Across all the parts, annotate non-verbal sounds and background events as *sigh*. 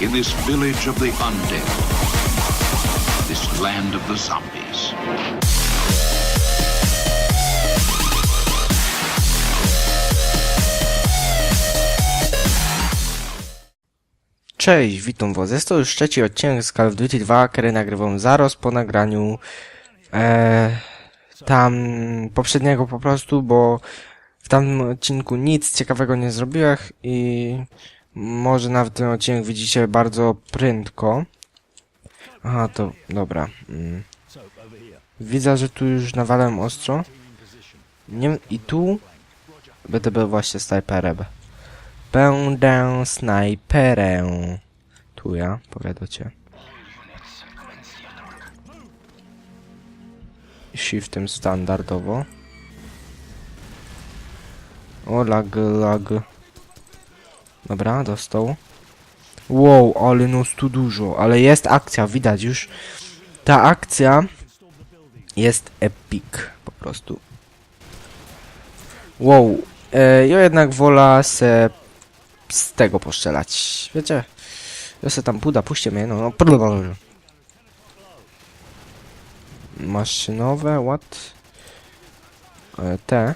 in this village of the undead, this land of the zombies. Cześć, witam was. Jest to już trzeci odcinek z Call of Duty 2, który nagrywam zaraz po nagraniu e, tam poprzedniego po prostu, bo w tamtym odcinku nic ciekawego nie zrobiłem i może nawet ten odcinek widzicie bardzo prędko. Aha, to dobra. Mm. Widzę, że tu już nawalałem ostro. Nie, I tu będę był właśnie snajperem. Będę snajperem. Tu ja, powiadacie. Shiftem standardowo. O, lag, lag. Dobra, dostał. Wow, ale nos tu dużo. Ale jest akcja, widać już. Ta akcja jest epic, po prostu. Wow, e, ja jednak wolę se z tego poszczelać. Wiecie? Ja se tam puda, puśćcie mnie, no. no. Maszynowe, what? E, te.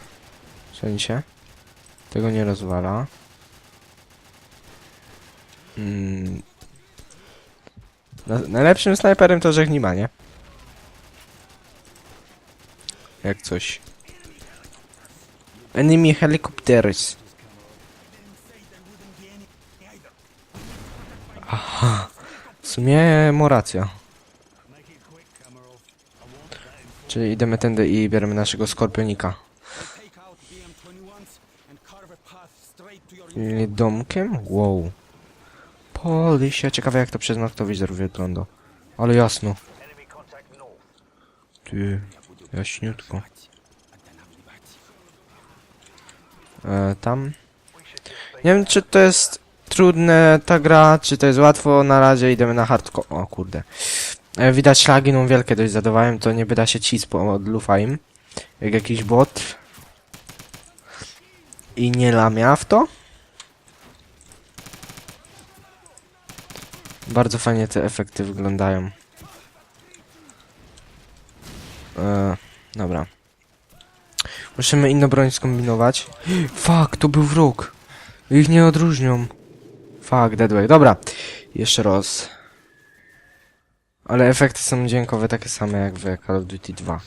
W sensie. Tego nie rozwala. Mm. Na, najlepszym snajperem to żech nie ma, nie? Jak coś. Enemy helicopters. Aha. W sumie ma racja. Czyli idziemy tędy i bierzemy naszego skorpionika. Take out BM-21s and carve a path straight to your Czyli domkiem? Wow. Polisia, ciekawe jak to przez noktowizor wygląda. Ale jasno. Ty, jaśniutko. E, tam. Nie wiem czy to jest trudne ta gra, czy to jest łatwo. Na razie idziemy na hardcore. O kurde. E, widać szlagi, no wielkie dość zadawałem, to nie wyda się po od Lufaim. Jak jakiś bot. I nie lamia w to. Bardzo fajnie te efekty wyglądają. E, dobra. Musimy inną broń skombinować. *gasps* Fuck, to był wróg. Ich nie odróżnią. Fuck, deadway. Dobra. Jeszcze raz. Ale efekty są dźwiękowe takie same jak w Call of Duty 2.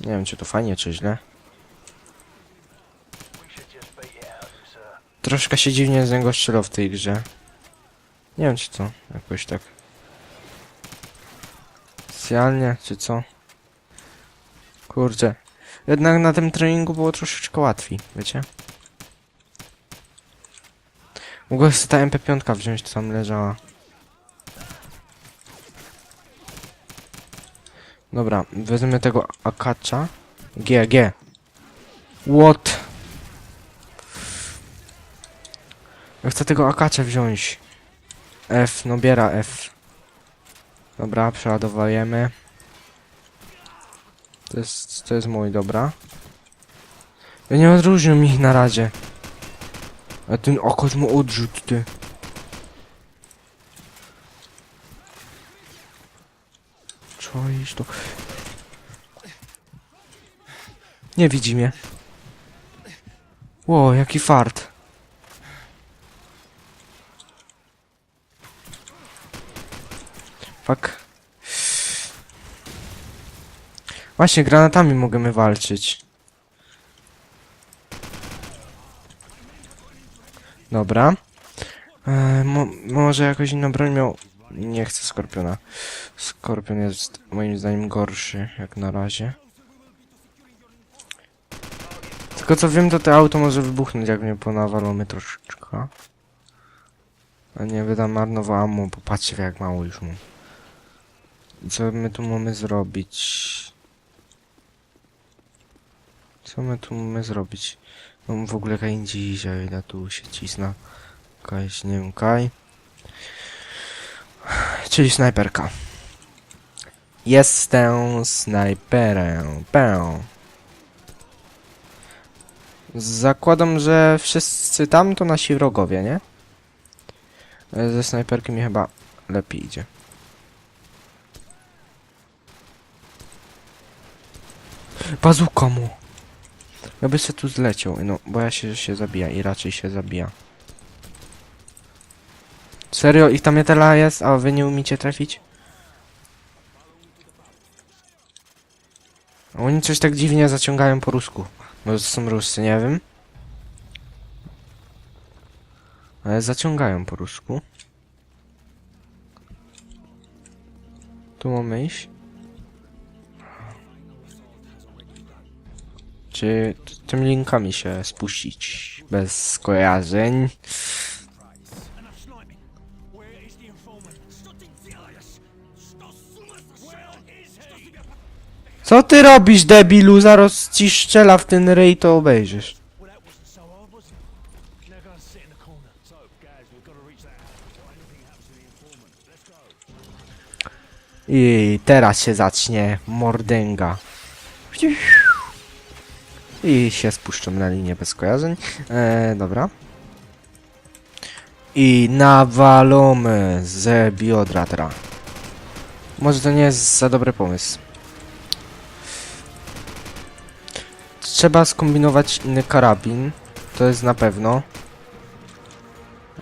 Nie wiem, czy to fajnie, czy źle. Troszkę się dziwnie z niego w tej grze. Nie wiem, czy to jakoś tak. Specjalnie, czy co? Kurczę. Jednak na tym treningu było troszeczkę łatwiej, wiecie? Mogłem sobie ta MP5 wziąć, to tam leżała. Dobra, wezmę tego akacza. G, G. What? Ja chcę tego akacza wziąć. F, no biera F. Dobra, przeładowujemy. To jest, to jest mój, dobra. Ja nie odróżniam ich na razie. A ten okaz mu odrzut, ty. Czaisz to. Nie widzi mnie. Ło, jaki fart. Fuck. Właśnie, granatami możemy walczyć. Dobra. E, mo może jakoś inną broń miał... Nie chcę Skorpiona. Skorpion jest moim zdaniem gorszy, jak na razie. Tylko co wiem, to to auto może wybuchnąć, jak mnie ponawalamy troszeczkę. A nie wydam marnowo ammo, popatrzcie jak mało już mam. Co my tu mamy zrobić? Co my tu mamy zrobić? Mam w ogóle kaj dzisiaj, na tu się cisna. Kaj, nie wiem, kaj. Czyli snajperka. Jestem snajperem. Pę. Zakładam, że wszyscy tam to nasi wrogowie, nie? Ze snajperki mi chyba lepiej idzie. Bazuka mu! Ja by się tu zleciał, no, bo ja się, się zabija i raczej się zabija. Serio? Ich tam tyle jest, a wy nie umiecie trafić? Oni coś tak dziwnie zaciągają po rusku. Może to są ruscy, nie wiem. Ale zaciągają po rusku. Tu mamy iść. Czy tymi linkami się spuścić bez skojarzeń? Co ty robisz, debilu? Zaraz ci w ten ryj, to obejrzysz. I teraz się zacznie mordęga. I się spuszczą na linię bez skojarzeń. E, dobra. I nawalamy z biodra teraz. Może to nie jest za dobry pomysł. Trzeba skombinować inny karabin. To jest na pewno.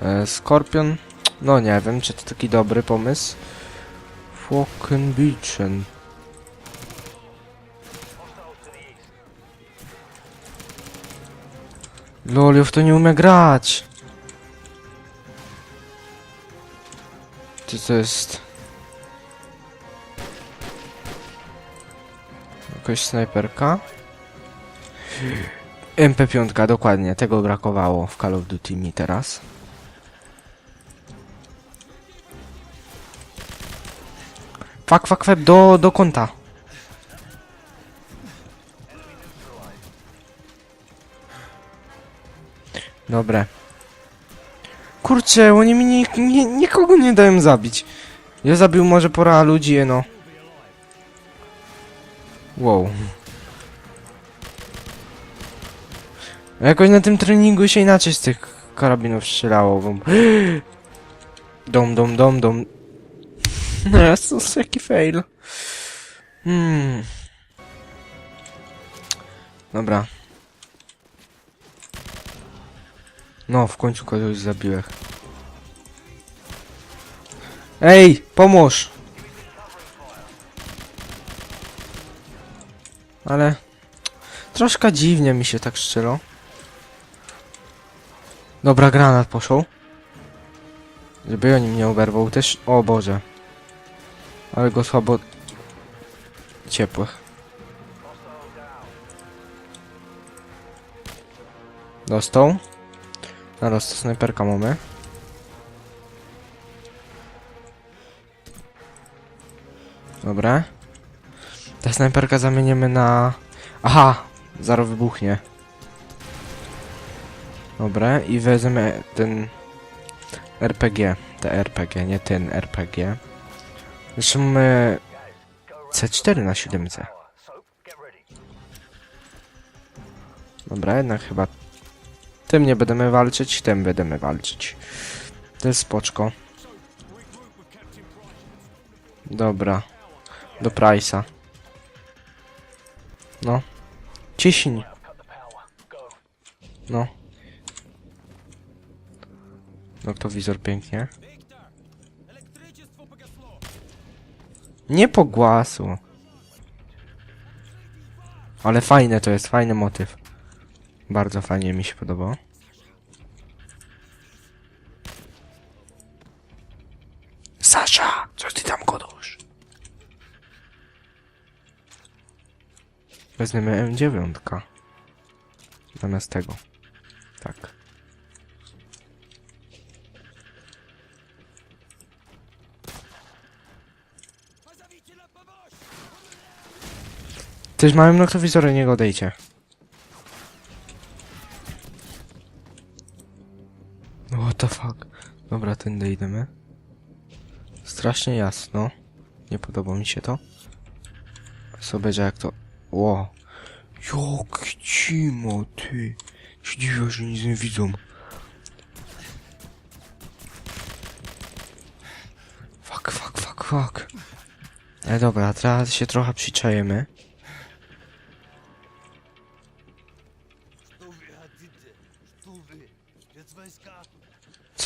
E, Skorpion. No nie wiem, czy to taki dobry pomysł. Fucking bitchen. Lol, w to nie umiem grać. Co to jest? Jakaś snajperka? MP5, dokładnie, tego brakowało w Call of Duty mi teraz. Fak, fak, fak, do, do kąta. Dobre. Kurczę, oni mi ni ni nikogo nie dają zabić. Ja zabił może pora ludzi, no. Wow. Jakoś na tym treningu się inaczej z tych karabinów strzelało, bo... *gasps* Dom, dom, dom, dom. *laughs* Jezus, jaki fail. Hmm. Dobra. No, w końcu kogoś zabiłem. Ej, pomóż! Ale... Troszkę dziwnie mi się tak strzelo. Dobra, granat poszł. Żeby oni mnie oberwał też... O Boże. Ale go słabo... Ciepłych. Dostał. Zaraz to snajperka mamy. Dobra. Ta snajperka zamienimy na... Aha! Zaraz wybuchnie. Dobra, i wezmę ten... RPG. Te RPG, nie ten RPG. Zresztą mamy... C4 na 7C. Dobra, jednak chyba tym nie będziemy walczyć, tym będziemy walczyć. To jest spoczko. Dobra. Do Price'a. No. Ciśnij. No. No to wizor pięknie. Nie pogłasu. Ale fajne to jest, fajny motyw. Bardzo fajnie mi się podobało. Sasza, co ty tam godasz? Wezmę M9 zamiast tego. Tak. Też małym noktowizory, niego odejdzie. No what the fuck? Dobra, tędy idziemy. Strasznie jasno. Nie podoba mi się to. Co będzie jak to... Ło. Wow. Jak cimo, ty. Się dziwię, że nic nie widzą. Fuck, fuck, fuck, fuck. E, dobra, teraz się trochę przyczajemy.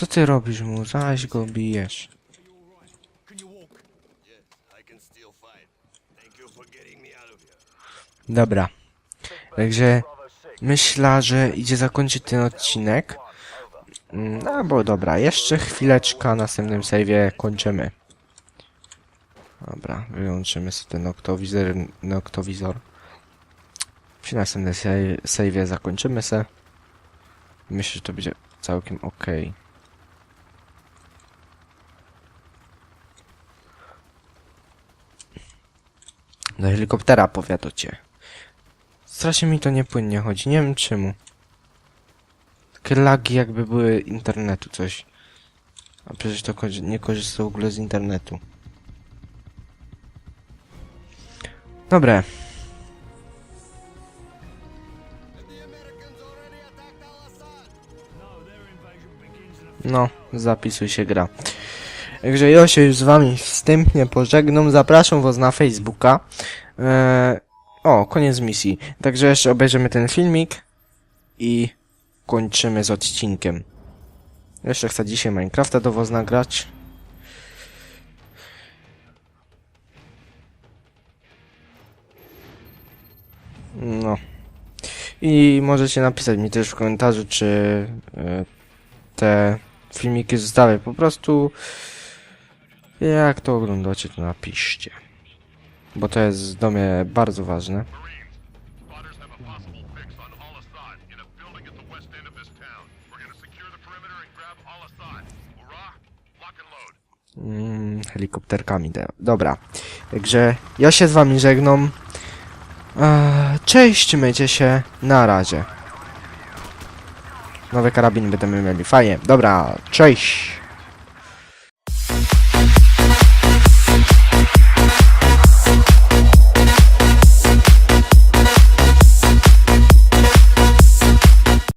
Co ty robisz mu? Zaś go bijesz. Dobra. Także myślę, że idzie zakończyć ten odcinek. Mm, No bo dobra, jeszcze chwileczka, następnym save'ie kończymy. Dobra, wyłączymy sobie ten noktowizor. noktowizor. Przy następnym sa- save'ie zakończymy se. Myślę, że to będzie całkiem ok. Do helikoptera powiadocie. Strasznie mi to niepłynnie chodzi, nie wiem czemu. Takie lagi jakby były internetu coś. A przecież to nie korzysta w ogóle z internetu. Dobre. No, zapisuj się gra. Także ja się już z wami wstępnie pożegnam. Zapraszam was na Facebooka. Eee, o, koniec misji. Także jeszcze obejrzymy ten filmik i kończymy z odcinkiem. Jeszcze chcę dzisiaj Minecrafta do was nagrać. No. I możecie napisać mi też w komentarzu, czy e, te filmiki zostały po prostu. Jak to oglądacie, to napiszcie. Bo to jest do mnie bardzo ważne. Mm, helikopterkami. Dobra. Także ja się z wami żegnam. Eee, Cześć, myjcie się. Na razie. Nowe karabiny będziemy mieli. Fajnie. Dobra, cześć.